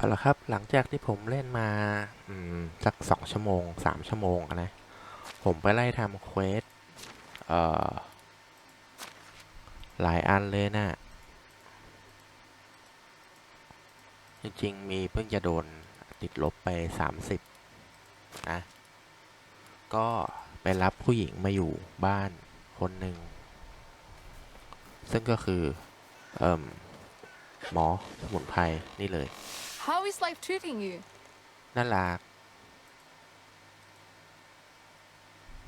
เอาละครับ หลังจากที่ผมเล่นมาอืมสักสองชั่วโมงสามชั่วโมงนะ ผมไปไล่ทำเควสเอ่อหลายอันเลยนะจริงๆ มีเพิ่งจะโดนติดลบไปสามสิบนะ ก็ไปรับผู้หญิงมาอยู่บ้านคนหนึ่ง ซึ่งก็คือ เอ่มหมอสมุนไพรนี่เลย How is life treating you? น่ารัก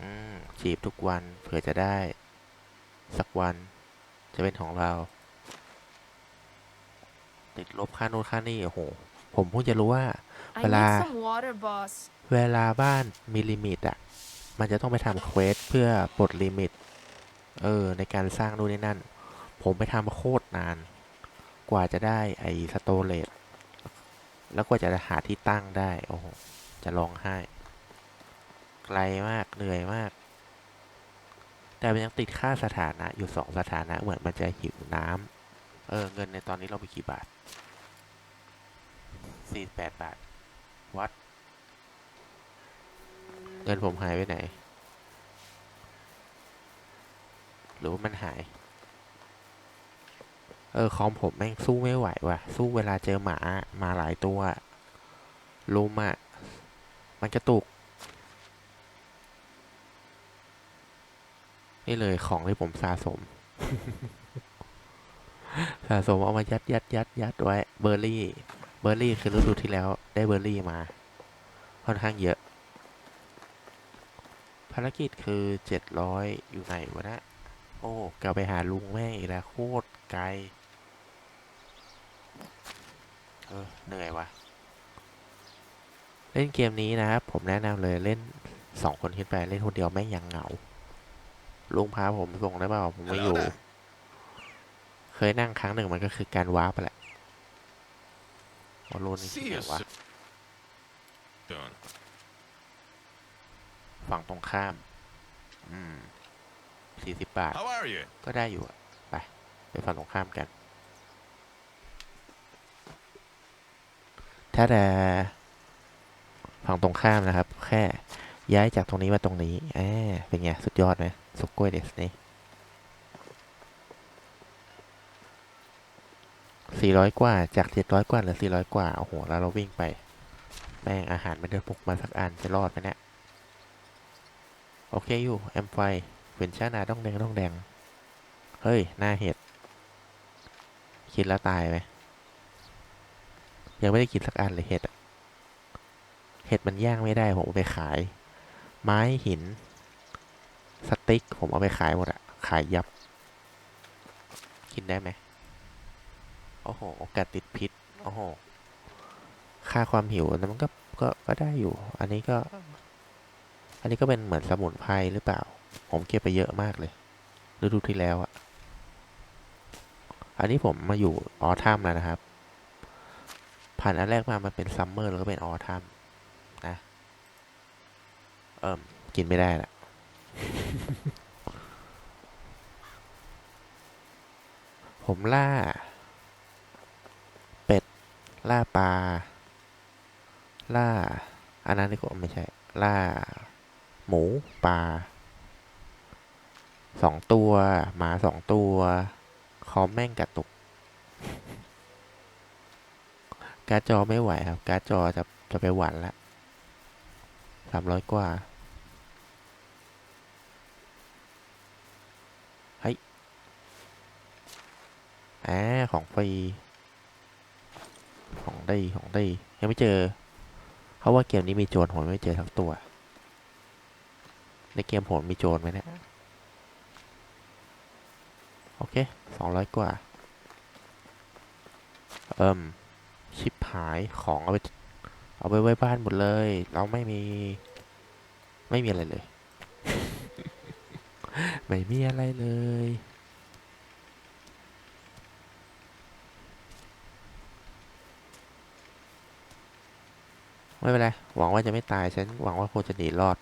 อืมจีบทุกวันเผื่อจะได้ สักวันจะเป็นของเรา ติดลบค่าโน้นค่านี่ โอ้โห ผมเพิ่งจะรู้ว่า I Wala. need some water, boss. เวลาบ้านมีลิมิตอะมันจะต้องไปทำเควสเพื่อปลดลิมิต เออ ในการสร้างนู่นนี่นั่น ผมไปทำโคตรนาน กว่าจะได้ไอ้สโตเลต แล้วกว่าจะหาที่ตั้งได้ โอ้โห จะร้องไห้ ไกลมาก เหนื่อยมาก แต่มันยังติดค่าสถานะ อยู่สองสถานะ เหมือนมันจะหิวน้ำ เออ เงินในตอนนี้เรามีกี่บาทสี่แปดบาท วัด เงินผมหายไปไหน หรือว่ามันหาย เออคอมผมแม่งสู้ไม่ไหวว่ะ สู้เวลาเจอหมามาหลายตัวลุมอะมันกระตุก นี่เลยของที่ผมสะสม สะสมเอามายัดยัดยัดยัดไว้เบอร์รี่ เบอร์รี่คือฤดูที่แล้วได้เบอร์รี่มา ค่อนข้างเยอะ ภารกิจคือเจ็ดร้อยอยู่ไหนวะนะ โอ้กลับไปหาลุงแม่อีกแล้วโคตรไกล ออเหนื่อยวะเล่นเกมนี้นะครับ ผมแนะนำเลยเล่นสองคนขึ้นไปเล่นคนเดียวแม่งยังเหงาลุงพาผมส่งได้เปล่าผมไม่อยู่ เคยนั่งครั้งหนึ่งมันก็คือการวาร์ปไปแหละวอลลูนนี่คือ See ไหน you วะ soon. ฝั่งตรงข้าม อืมสี่สิบบาท How are you? ก็ได้อยู่อะไป ไปฝั่งตรงข้ามกัน ถ้าแต่ฝั่งตรงข้ามนะครับ แค่ย้ายจากตรงนี้มาตรงนี้แอบเป็นไง สุดยอดไหมสุกกล้วยเดสนี่สี่ร้อยกว่า จากเจ็ดร้อยกว่าเหลือสี่ร้อยกว่า โอ้โห แล้วเราวิ่งไป แม่งอาหารไม่ได้พกมาสักอัน จะรอดไหมเนี่ย โอเคอยู่ แอมไฟเป็นชานาต้องแดงต้องแดง เฮ้ย หน้าเห็ด คิดแล้วตายไหม ยังไม่ได้กินสักอันเลยเห็ดเห็ดมันย่างไม่ได้ผมเอาไปขาย ไม้หิน สติ๊กผมเอาไปขายหมดอะขายยับ กินได้ไหมโอ้โหโอกาสติดพิษโอ้โหค่าความหิวนั้นมันก็ก็ก็ได้อยู่ อันนี้ก็ อันนี้ก็เป็นเหมือนสมุนไพรหรือเปล่า ผมเก็บไปเยอะมากเลยฤดูที่แล้วอะอันนี้ผมมาอยู่ออทัมแล้วนะครับ ผ่านอันแรกมามันเป็นซัมเมอร์แล้วก็เป็นออทัมนะ เอิ่ม กินไม่ได้ละผมล่า เป็ด ล่าปลา ล่า อันนั้นนี่ก็ไม่ใช่ ล่า หมูปลาสองตัว หมาสองตัว คอมแม่งกระตุก การ์ดจอไม่ไหวครับ การ์ดจอจะจะไปหวันละสามร้อยกว่าเฮ้ยแอาของฟรี ของไดีของไดียังไม่เจอ เพราะว่าเกมนี้มีโจรผมไม่เจอทั้งตัว ในเกมผมมีโจรไหมเนี่ยโอเคสองร้อยกว่า เอิ่ม หายของเอาไปเอาไปไว้บ้านหมดเลย เราไม่มี ไม่มีอะไรเลย ไม่มีอะไรเลยไม่เป็นไร หวังว่าจะไม่ตาย ฉันหวังว่าคงจะหนีรอด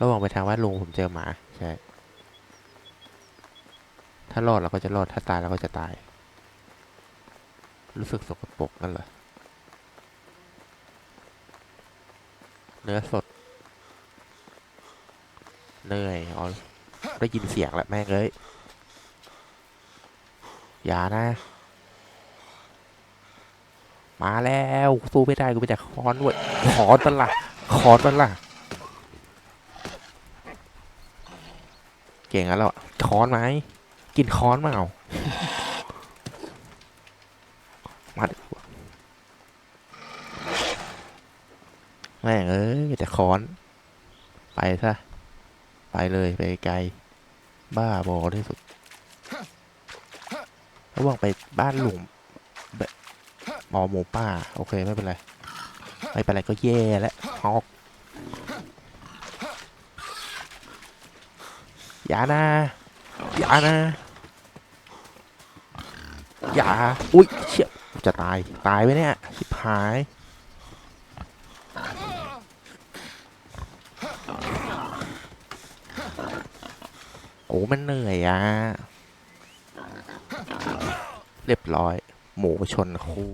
ระหว่างไปทางวัดลุงผมเจอหมา ใช่ ถ้ารอดเราก็จะรอด ถ้าตายเราก็จะตาย รู้สึกสกปรกนั่นเหรอเนื้อสดเหนื่อยอ๋อได้ยินเสียงแล้วแม่เลยอย่านะ มาแล้วสู้ไม่ได้กูไปแต่คอนเว้ยคอนมันละคอนมันละเก่งแล้วคอนไหมกินคอนมปเอา ม่งเอ้ยแต่ค้อน ไปซะ ไปเลยไปไกล บ้าบอที่สุดระว่างไปบ้านหลุมแบบหมอหมูป่า โอเค ไม่เป็นไร ไม่เป็นไรก็แย่แล้วฮอกอย่านะ อย่านะ อย่า อุ้ยเชี่ยจะตาย ตายไปเนี่ยชิบหาย โอ้มันเหนื่อยอะเรียบร้อย หมูชนคู่